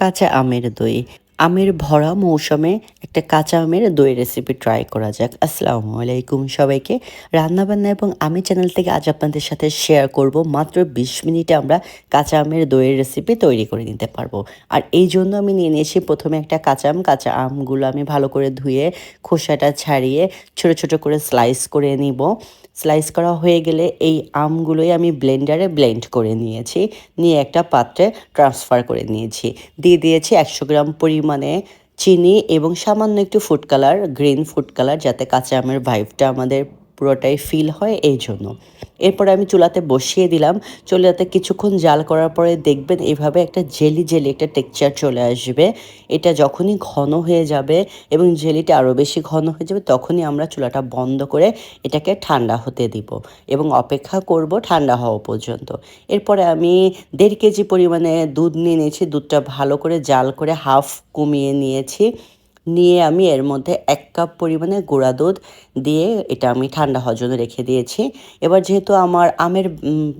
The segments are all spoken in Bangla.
কাঁচা আমের দই। আমের ভরা মৌসুমে একটা কাঁচা আমের দই রেসিপি ট্রাই করা যাক। আসসালামু আলাইকুম সবাইকে। রান্নাবান্না এবং আমি চ্যানেল থেকে আজ আপনাদের সাথে শেয়ার করব। মাত্র বিশ মিনিটে আমরা কাঁচা আমের দইয়ের রেসিপি তৈরি করে নিতে পারব। আর এই জন্য আমি নিয়ে নিয়েছি প্রথমে একটা কাঁচা আম। কাঁচা আমগুলো আমি ভালো করে ধুয়ে, খোসাটা ছাড়িয়ে ছোট ছোট করে স্লাইস করে নিব। স্লাইস করা হয়ে গেলে এই আমগুলোই আমি ব্লেন্ডারে ব্লেন্ড করে নিয়েছি। নিয়ে একটা পাত্রে ট্রান্সফার করে নিয়েছি। দিয়ে দিয়েছি একশো গ্রাম পরিমাণে চিনি এবং সামান্য একটু food colour green food colour যাতে কাঁচা আমের ভাইবটা আমাদের পুরোটাই ফিল হয় এই জন্য এরপর আমি চুলাতে বসিয়ে দিলাম। চুলাতে কিছুক্ষণ জাল করার পরে দেখবেন এভাবে একটা জেলি জেলি একটা টেক্সচার চলে আসবে। এটা যখনই ঘন হয়ে যাবে এবং জেলিটা আরও বেশি ঘন হয়ে যাবে তখনই আমরা চুলাটা বন্ধ করে এটাকে ঠান্ডা হতে দিব এবং অপেক্ষা করব ঠান্ডা হওয়া পর্যন্ত। এরপরে আমি দেড় কেজি পরিমাণে দুধ নিয়ে নিয়েছি। দুধটা ভালো করে জাল করে হাফ কমিয়ে নিয়েছি। নিয়ে আমি এর মধ্যে এক কাপ পরিমাণে গুঁড়া দুধ দিয়ে এটা আমি ঠান্ডা হওয়ার জন্য রেখে দিয়েছি। এবার যেহেতু আমার আমের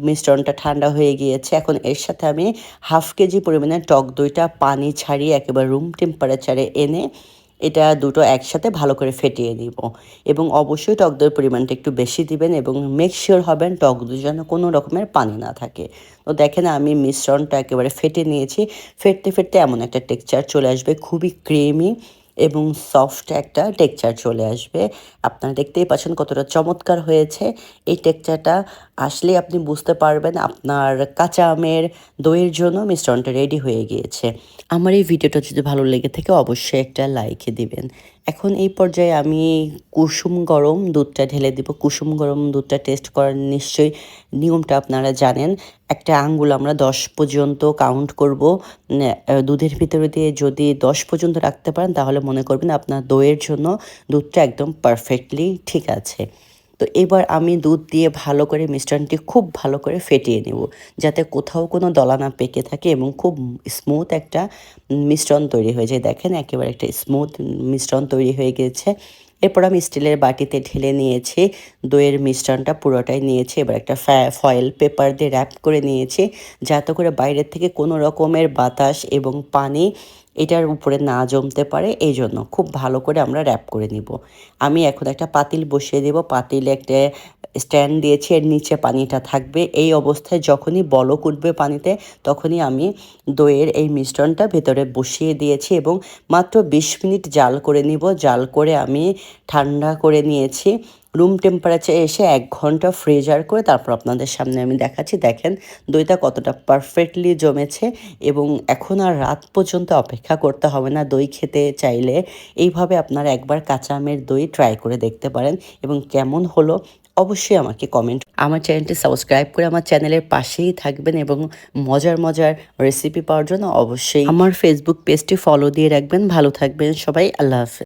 মিশ্রণটা ঠান্ডা হয়ে গিয়েছে, এখন এর সাথে আমি হাফ কেজি পরিমাণে টক দইটা পানি ছাড়িয়ে একেবারে রুম টেম্পারেচারে এনে এটা দুটো একসাথে ভালো করে ফেটিয়ে নিব। এবং অবশ্যই টক দইয়ের পরিমাণটা একটু বেশি দিবেন এবং মেক শিওর হবেন টক দই যেন কোনো রকমের পানি না থাকে। তো দেখেন আমি মিশ্রণটা একেবারে ফেটে নিয়েছি। ফেটতে ফেটতে এমন একটা টেক্সচার চলে আসবে, খুবই ক্রিমি এবং সফট একটা টেক্সচার চলে আসবে। আপনারা দেখতেই পাচ্ছেন কতটা চমৎকার হয়েছে। এই টেক্সচারটা আসলে আপনি বুঝতে পারবেন আপনার কাঁচা আমের দইয়ের জন্য মিশ্রণটা রেডি হয়ে গিয়েছে। আমার এই ভিডিওটা যদি ভালো লেগে থাকে অবশ্যই একটা লাইক দিবেন। এখন এই পর্যায়ে আমি কুসুম গরম দুধটা ঢেলে দিব। কুসুম গরম দুধটা টেস্ট করার নিশ্চয়ই নিয়মটা আপনারা জানেন। একটা আঙ্গুল আমরা দশ পর্যন্ত কাউন্ট করব। দুধের ভিতরে দিয়ে যদি দশ পর্যন্ত রাখতে পারেন তাহলে মনে করবেন আপনার দইয়ের জন্য দুধটা একদম পারফেক্টলি ঠিক আছে। তো এবার আমি দুধ দিয়ে ভালো করে মিশ্রণটি খুব ভালো করে ফেটিয়ে নেব, যাতে কোথাও কোনো দলা না পেকে থাকে এবং খুব স্মুথ একটা মিশ্রণ তৈরি হয়ে যায়। দেখেন, একেবারে একটা স্মুথ মিশ্রণ তৈরি হয়ে গেছে। এরপর আমি স্টিলের বাটিতে ঢেলে নিয়েছি, দইয়ের মিশ্রণটা পুরোটাই নিয়েছি, এবার একটা ফয়েল পেপার দিয়ে র্যাপ করে নিয়েছি, যাতে করে বাইরের থেকে কোনো রকমের বাতাস এবং পানি এটার উপরে না জমতে পারে, এই জন্য খুব ভালো করে আমরা র্যাপ করে নিব। আমি এখন একটা পাতিল বসিয়ে দেব, পাতিলে একটা স্ট্যান্ড দিয়েছি, এর নিচে পানিটা থাকবে। এই অবস্থায় যখনই বলক উঠবে পানিতে, তখনই আমি দইয়ের এই মিশ্রণটা ভেতরে বসিয়ে দিয়েছি এবং মাত্র বিশ মিনিট জাল করে নিব। জাল করে আমি ঠান্ডা করে নিয়েছি। রুম টেম্পারেচারে এসে এক ঘণ্টা ফ্রিজার করে তারপর আপনাদের সামনে আমি দেখাচ্ছি। দেখেন, দইটা কতটা পারফেক্টলি জমেছে এবং এখন আর রাত পর্যন্ত অপেক্ষা করতে হবে না দই খেতে চাইলে। এইভাবে আপনারা একবার কাঁচা আমের দই ট্রাই করে দেখতে পারেন এবং কেমন হলো অবশ্যই আমাকে কমেন্ট আমার চ্যানেলটি সাবস্ক্রাইব করে আমার চ্যানেলের পাশেই থাকবেন এবং মজার মজার রেসিপি পাওয়ার জন্য অবশ্যই আমার ফেসবুক পেজটি ফলো দিয়ে রাখবেন। ভালো থাকবেন সবাই। আল্লাহ হাফেজ।